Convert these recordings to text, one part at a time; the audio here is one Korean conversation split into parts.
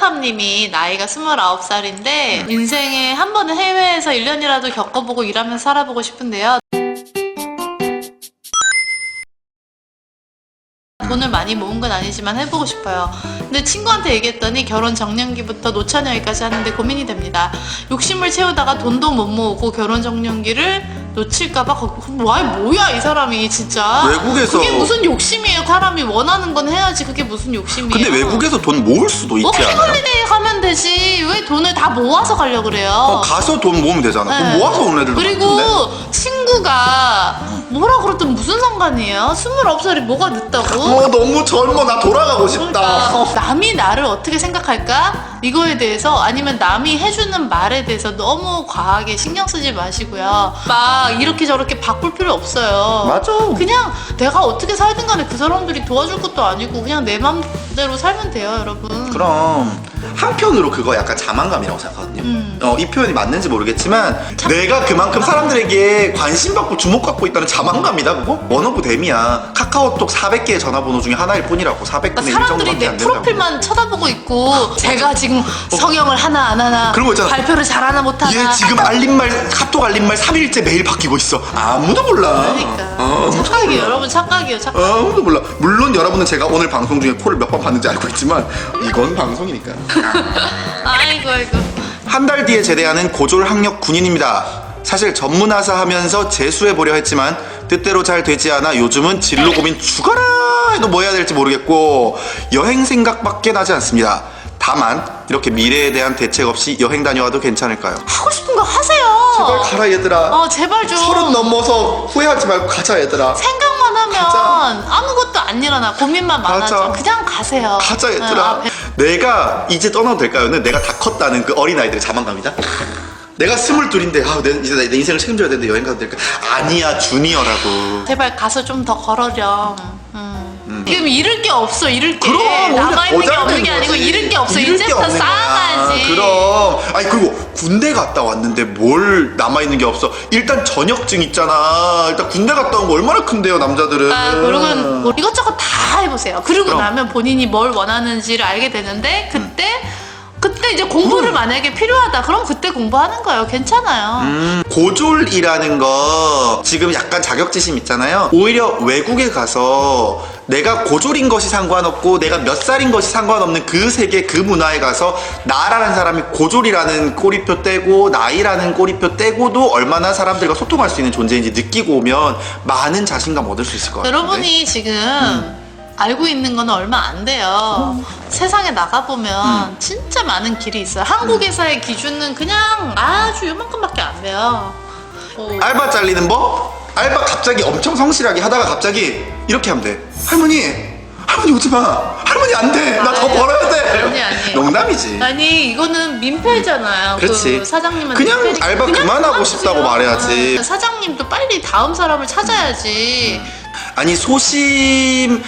연하탐님이 나이가 29살인데 인생에 한 번은 해외에서 1년이라도 겪어보고 일하면서 살아보고 싶은데요. 돈을 많이 모은 건 아니지만 해보고 싶어요. 근데 친구한테 얘기했더니 결혼 정년기부터 노처녀기까지 하는데 고민이 됩니다. 욕심을 채우다가 돈도 못 모으고 결혼 정년기를 놓칠까봐 걱- 와 뭐야 이 사람이 진짜 외국에서- 그게 무슨 욕심이에요 사람이 원하는 건 해야지 그게 무슨 욕심이에요 근데 외국에서 돈 모을 수도 있지 뭐 않아요? 패밀리데이 가면 되지 왜 돈을 다 모아서 가려 그래요 어, 가서 돈 모으면 되잖아. 네. 돈 모아서 오는 애들도 그리고 많던데. 친구가 뭐라 그랬든 무슨 상관이에요 29살이 뭐가 늦다고 어 너무 젊어 나 돌아가고 싶다. 그러니까 남이 나를 어떻게 생각할까? 이거에 대해서 아니면 남이 해주는 말에 대해서 너무 과하게 신경 쓰지 마시고요. 막 이렇게 저렇게 바꿀 필요 없어요. 맞아. 그냥 내가 어떻게 살든 간에 그 사람들이 도와줄 것도 아니고 그냥 내 맘대로 살면 돼요, 여러분. 그럼 한편으로 그거 약간 자만감이라고 생각하거든요. 음. 어, 이 표현이 맞는지 모르겠지만 내가 그만큼 사람들에게 관심 받고 주목받고 있다는 자만감이다 그거? 원오브 댐이야. 카카오톡 400개의 전화번호 중에 하나일 뿐이라고 400분의 그러니까 1 사람들이 정도밖에 내 안 된다고. 프로필만 쳐다보고 있고 제가 지금 성형을 하나 안 하나 그런 거 있잖아. 발표를 잘하나 못하나 얘 지금 알림말 카톡 알림말 3일째 매일 바뀌고 있어. 아무도 몰라. 그러니까 어, 아무도 착각이에요 몰라. 여러분 착각이에요 착각 어, 아무도 몰라. 물론 여러분은 제가 오늘 방송 중에 코를 몇 번 봤는지 알고 있지만 이건 방송이니까. 아이고 아이고 한 달 뒤에 제대하는 고졸 학력 군인입니다. 사실 전문화사 하면서 재수해 보려 했지만 뜻대로 잘 되지 않아 요즘은 진로 고민 죽어라 해도 뭐 해야 될지 모르겠고 여행 생각밖에 나지 않습니다. 다만 이렇게 미래에 대한 대책 없이 여행 다녀와도 괜찮을까요? 하고 싶은 거 하세요 제발 가라 얘들아. 어 제발 좀 서른 넘어서 후회하지 말고 가자 얘들아. 생각만 하면 가자. 아무것도 안 일어나 고민만 많아져 가자. 그냥 가세요 가자 네, 얘들아. 아, 배- 내가 이제 떠나도 될까요?는 내가 다 컸다는 그 어린 아이들의 자만감이다. 내가 스물둘인데 아, 내, 이제 내 인생을 책임져야 되는데 여행 가도 될까? 아니야 주니어라고. 제발 가서 좀 더 걸어렴 음. 지금 잃을 게 없어 잃을 게 그럼 오히려 남아 있는 게더 없는 게 아니고 거지. 잃을 게 없어 잃을 게 이제부터 없는 거야. 쌓아가야지 그럼 아니 그리고 군대 갔다 왔는데 뭘 남아 있는 게 없어. 일단 전역증 있잖아. 일단 군대 갔다 온 거 얼마나 큰데요 남자들은. 아, 그러면 뭐 이것저것 다 해보세요. 그리고 그럼. 나면 본인이 뭘 원하는지를 알게 되는데 그때 음. 만약에 필요하다. 그럼 그때 공부하는 거예요. 괜찮아요. 음, 고졸이라는 거 지금 약간 자격지심 있잖아요. 오히려 외국에 가서 내가 고졸인 것이 상관없고 내가 몇 살인 것이 상관없는 그 세계 그 문화에 가서 나라는 사람이 고졸이라는 꼬리표 떼고 나이라는 꼬리표 떼고도 얼마나 사람들과 소통할 수 있는 존재인지 느끼고 오면 많은 자신감 얻을 수 있을 것 같아요. 여러분이 지금 알고 있는 거는 얼마 안 돼요. 세상에 나가보면 진짜 많은 길이 있어요. 한국에서의 기준은 그냥 아주 요만큼밖에 안 돼요. 뭐, 알바 잘리는 법? 알바 갑자기 엄청 성실하게 하다가 갑자기 이렇게 하면 돼. 할머니, 할머니 오지 마. 할머니 안 돼. 나 더 아니, 벌어야 돼. 아니, 아니. 농담이지. 아니 이거는 민폐잖아요. 그렇지. 그 사장님한테 그냥 민폐니까. 알바 그만하고 그만두세요. 싶다고 말해야지. 아, 사장님도 빨리 다음 사람을 찾아야지. 아니 소심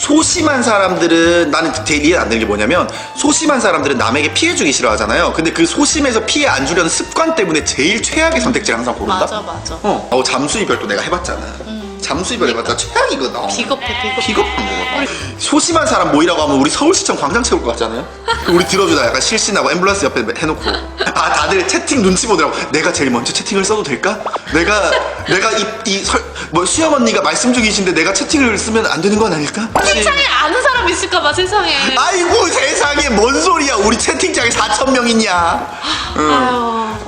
소심한 사람들은 나는 제일 이해 안 되는 게 뭐냐면 소심한 사람들은 남에게 피해 주기 싫어하잖아요. 근데 그 소심해서 피해 안 주려는 습관 때문에 제일 최악의 선택지를 항상 고른다. 맞아 맞아. 어, 어 잠수 이별도 내가 해봤잖아. 잠수 이별 해봤자 최악이거든. 비겁해 비겁해. 비겁한 거거든. 소심한 사람 모이라고 하면 우리 서울시청 광장 채울 것 같잖아요. 우리 들어주다 약간 실신하고 앰뷸런스 옆에 해놓고 아 다들 채팅 눈치 보더라고. 내가 제일 먼저 채팅을 써도 될까? 내가 내가 이이뭐 수영 언니가 말씀 중이신데 내가 채팅을 쓰면 안 되는 건 아닐까? 세상에 아는 사람 있을까봐 세상에. 아이고 세상에 뭔 소리야? 우리 채팅창에 4천 명 있냐? 응.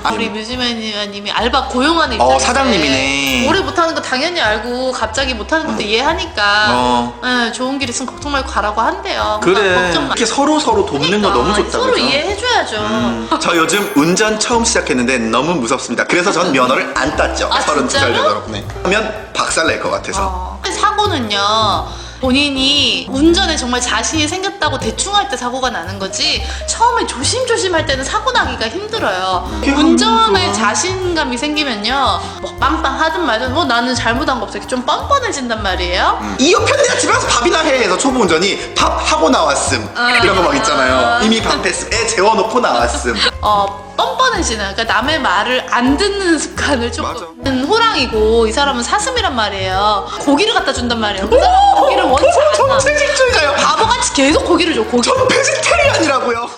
아유, 우리 뮤지맨님이 알바 고용하는 어, 입장인데 사장님이네. 오래 못하는 거 당연히 알고 갑자기 못하는 것도 이해하니까 어. 예, 좋은 길 있으면 걱정 말고 가라고 한대요. 그래. 걱정 마. 이렇게 서로 서로 돕는 거 너무 좋다. 서로 그죠? 이해해줘야죠. 음, 저 요즘 운전 처음 시작했는데 너무 무섭습니다. 그래서 전 면허를 안 땄죠. 아, 32살 진짜로? 여자롭네. 하면 박살 낼것 같아서. 어. 사고는요. 본인이 운전에 정말 자신이 생겼다고 대충 할 때 사고가 나는 거지 처음에 조심조심 할 때는 사고 나기가 힘들어요 운전에. 자신감이 생기면요 뭐 빵빵 하든 말든 뭐 나는 잘못한 거 없어 이렇게 좀 뻔뻔해진단 말이에요 이 내가 집에 와서 밥이나 해 해서 초보 운전이 밥 하고 나왔음 아. 이런 거 막 있잖아요. 이미 밥 했음. 애 재워놓고 나왔음. 어 뻔 뻔해지는 그러니까 남의 말을 안 듣는 습관을 조금 은 호랑이고 이 사람은 사슴이란 말이에요. 고기를 갖다 준단 말이에요. 그 사람은 고기를 원치 않아. 정체직주의자요. 바보같이 계속 고기를 줘 고기 전 베지테리안이라고요.